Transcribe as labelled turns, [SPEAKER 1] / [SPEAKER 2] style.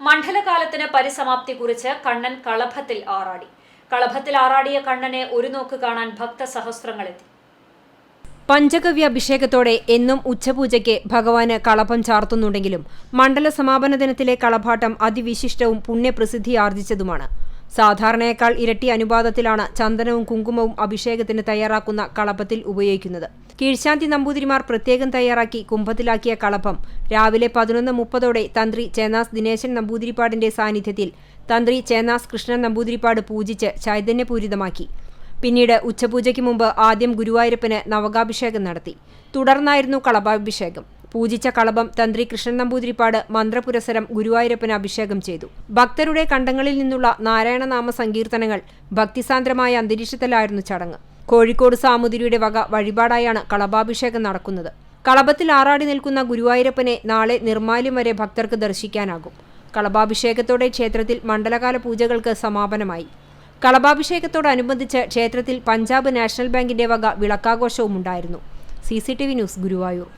[SPEAKER 1] മണ്ഡലകാലത്തിന് പരിസമാപ്തി കുറിച്ച് കണ്ണൻ കളഭത്തിൽ ആറാടി. കളഭത്തിൽ ആറാടിയ കണ്ണനെ ഒരു നോക്ക് കാണാൻ ഭക്തസഹസ്രങ്ങളെത്തി.
[SPEAKER 2] പഞ്ചഗവ്യ അഭിഷേകത്തോടെ എന്നും ഉച്ചപൂജയ്ക്ക് ഭഗവാന് കളഭം ചാർത്തുന്നുണ്ടെങ്കിലും മണ്ഡല സമാപന ദിനത്തിലെ കളഭാട്ടം അതിവിശിഷ്ടവും പുണ്യപ്രസിദ്ധി പുണ്യപ്രസിദ്ധിയാർജിച്ചതുമാണ് സാധാരണയേക്കാൾ ഇരട്ടി അനുപാതത്തിലാണ് ചന്ദനവും കുങ്കുമവും അഭിഷേകത്തിന് തയ്യാറാക്കുന്ന കളപ്പത്തിൽ ഉപയോഗിക്കുന്നത്. കീഴ്ശാന്തി നമ്പൂതിരിമാർ പ്രത്യേകം തയ്യാറാക്കി കുംഭത്തിലാക്കിയ കളപ്പം. രാവിലെ പതിനൊന്ന് മുപ്പതോടെ തന്ത്രി ചേനാസ് ദിനേശൻ നമ്പൂതിരിപ്പാടിന്റെ സാന്നിധ്യത്തിൽ തന്ത്രി ചേനാസ് കൃഷ്ണൻ നമ്പൂതിരിപ്പാട് പൂജിച്ച് ചൈതന്യപൂരിതമാക്കി. പിന്നീട് ഉച്ചപൂജയ്ക്ക് മുമ്പ് ആദ്യം ഗുരുവായൂരപ്പന് നവകാഭിഷേകം നടത്തി. തുടർന്നായിരുന്നു കളഭാഭിഷേകം പൂജിച്ച കളഭം തന്ത്രി കൃഷ്ണൻ നമ്പൂതിരിപ്പാട് മന്ത്രപുരസരം ഗുരുവായൂരപ്പന് അഭിഷേകം ചെയ്തു. ഭക്തരുടെ കണ്ടങ്ങളിൽ നിന്നുള്ള നാരായണനാമ സങ്കീർത്തനങ്ങൾ ഭക്തിസാന്ദ്രമായ അന്തരീക്ഷത്തിലായിരുന്നു ചടങ്ങ്. കോഴിക്കോട് സാമുതിരിയുടെ വക വഴിപാടായാണ് കളഭാഭിഷേകം നടക്കുന്നത്. കളഭത്തിൽ ആറാടി നിൽക്കുന്ന ഗുരുവായൂരപ്പനെ നാളെ നിർമാല്യം വരെ ഭക്തർക്ക് ദർശിക്കാനാകും. കളഭാഭിഷേകത്തോടെ ക്ഷേത്രത്തിൽ മണ്ഡലകാല പൂജകൾക്ക് സമാപനമായി. കളഭാഭിഷേകത്തോടനുബന്ധിച്ച് ക്ഷേത്രത്തിൽ പഞ്ചാബ് നാഷണൽ ബാങ്കിന്റെ വക വിളക്കാഘോഷവും ഉണ്ടായിരുന്നു സി ന്യൂസ് ഗുരുവായൂർ.